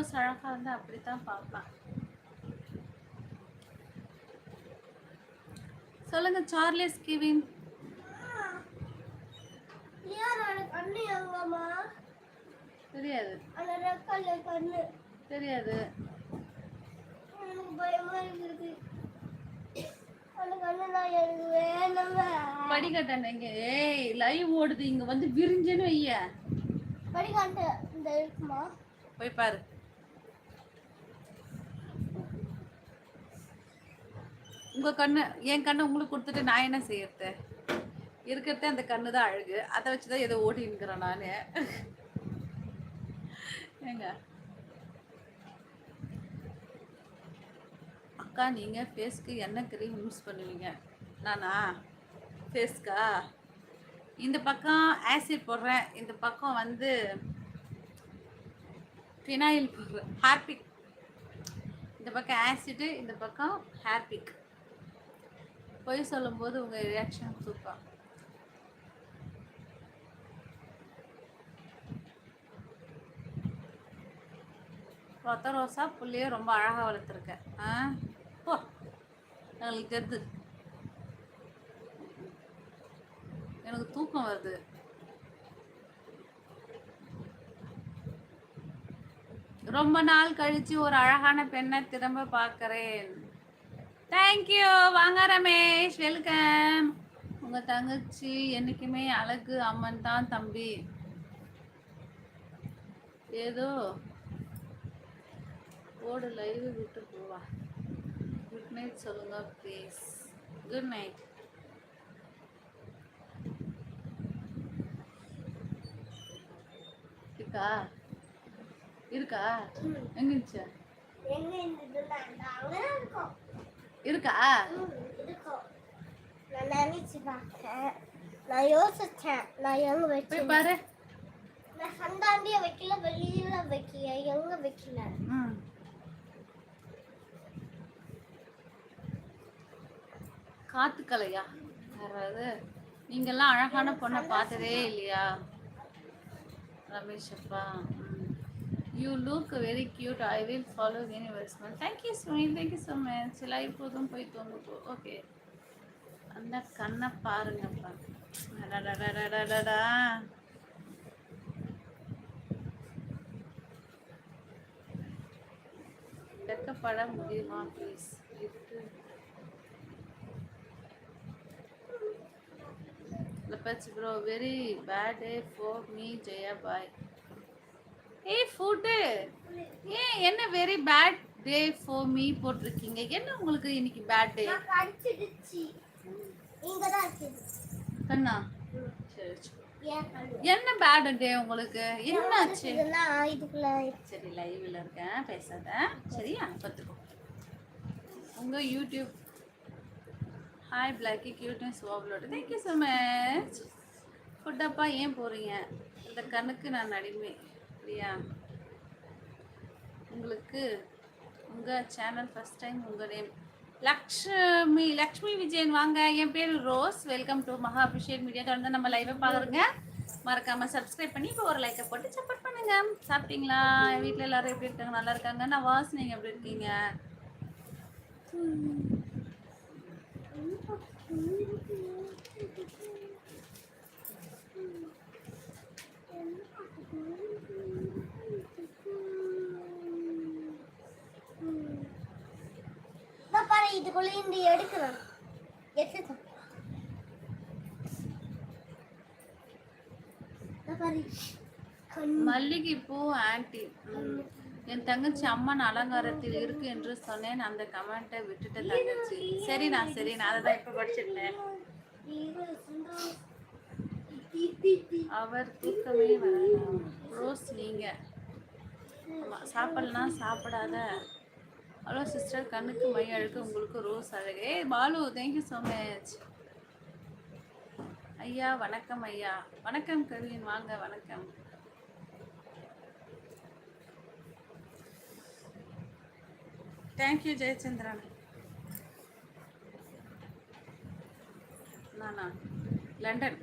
Rose அழகாக இருந்தால் அப்படித்தான் பார்ப்பேன் சொல்லுங்க சார்லஸ் கிவின் தெரியாது. தெரியாது. படிக்கட்டேன் இங்க. ஏய் லைவ் ஓடுது. இங்க வந்து விரிஞ்சேன்னு வைய படிக்காண்ட இந்த இருக்குமா? போய் பாரு. உங்க கண்ணு என் கண்ணை உங்களுக்கு கொடுத்துட்டு நான் என்ன செய்யறது? இருக்கிறத அந்த கண்ணு தான் அழகு. அதை வச்சுதான் ஏதோ ஓட்டின்னுக்கிறேன் நான். ஏங்க? அக்கா நீங்க ஃபேஸ்க்கு என்ன க்ரீம் யூஸ் பண்ணுவீங்க. நானா? ஃபேஸ்க்கா இந்த பக்கம் ஆசிட் போடுறேன். இந்த பக்கம் வந்து ஃபினாயில் போடுறேன். ஹார்பிக் இந்த பக்கம் ஆசிட்டு இந்த பக்கம் ஹேர்பிக் பொய் சொல்லும்போது உங்கள் ரியாக்ஷன் சூப்பர் ரொத்த ரோசா புள்ளிய ரொம்ப அழகாக வளர்த்துருக்க. ஆ? போ. எங்களுக்கு தெரிது. எனக்கு தூக்கம் வருது. ரொம்ப நாள் கழிச்சு ஒரு அழகான பெண்ணை திரும்ப பார்க்கறேன். தேங்க்யூ வாங்க ரமேஷ். வெல்கம் உங்க தங்கச்சி என்னைக்குமே அழகு அம்மன் தான் தம்பி. ஏதோ ஓடு லைவ் விட்டு போவா. குட் நைட் சொல்லுங்க ப்ளீஸ் குட் நைட் இருக்கா? இருக்கா? எங்க இருந்துச்சு எங்க இருந்ததுன்னா அங்க இருக்கும் இருக்கா? நான் நினைச்சு பார்த்தேன் நான் யோசிச்சேன். நான் எங்க வச்சேன் பாரு. நான் சந்தாண்டிய வைக்கல வெளியில வைக்கல எங்க வைக்கல? காத்துக்கலையா யாராவது நீங்கெல்லாம் அழகான பொண்ணை பார்த்ததே இல்லையா? ரமேஷ் அப்பா you look very cute I will follow யூனிவர்ஸ்மெண்ட் thank you Sumit thank you so much live போதும் போய் தூங்க ஓகே அந்த கண்ணை பாருங்கப்பா அடடடடடடடா. வெக்கப்பட முடியுமா please லப்பச் bro very bad day for me Jaya bye food ஏன் என்ன very bad day for me போட்டிருக்கீங்க? என்ன உங்களுக்கு இன்னைக்கு பேட் டே நான் கடிச்சிடுச்சு. இங்க தான் இருக்குது. கண்ணா. சரி என்ன பேட் டே உங்களுக்கு? என்னாச்சு? இதுன்னா இதுக்குள்ள சரி லைவ்ல இருக்கேன் பேசாத. சரியா பார்த்துக்கோ உங்கள் யூடியூப் ஹாய் பிளாக்கி கியூட்னஸ் ஓவலோட தேங்க்யூ ஸோ மச் ஃபுட்டப்பா ஏன் போகிறீங்க இந்த கண்ணுக்கு நான் அடிமை இல்லையா? உங்களுக்கு உங்கள் சேனல் ஃபஸ்ட் டைம் உங்கள் நேம் லக்ஷ்மி லக்ஷ்மி விஜயன் வாங்க. என் பேர் ரோஸ். வெல்கம் டு மகா அபிஷேக் மீடியா தொடர்ந்து நம்ம லைவை பார்க்குறோங்க மறக்காம சப்ஸ்கிரைப் பண்ணி இப்போ ஒரு லைக்கை போட்டு சப்போர்ட் பண்ணுங்க. சாப்பிட்டீங்களா? வீட்டில் எல்லாரும் எப்படி இருக்காங்க? நல்லா இருக்காங்க? நான் வாஸ் நீங்கள் எப்படி இருக்கீங்க? நான் பாரு இதுக்குள்ள இந்த எடுக்கிறேன் எடுத்துட்டேன் மல்லிகைப்பூ ஆன்ட்டி என் தங்கச்சி அம்மன் அலங்காரத்தில் இருக்கு என்று சொன்னேன். அந்த கமெண்ட்டை விட்டுட்ட தங்கச்சி. சரிண்ணா சரி நான் அதை தான் இப்போ படிச்சிருந்தேன். அவர் தூக்கமே வரலாம் ரோஸ் நீங்க. சாப்பிடலாம் சாப்பிடாத. ஹலோ சிஸ்டர் கண்ணுக்கு மை அழுக்கு உங்களுக்கு ரோஸ் அழகு. ஏய் பாலு தேங்க்யூ ஸோ மச் ஐயா வணக்கம் ஐயா. வணக்கம் கவின் வாங்க வணக்கம். Thank you Jayachandran. நானா? லண்டன்.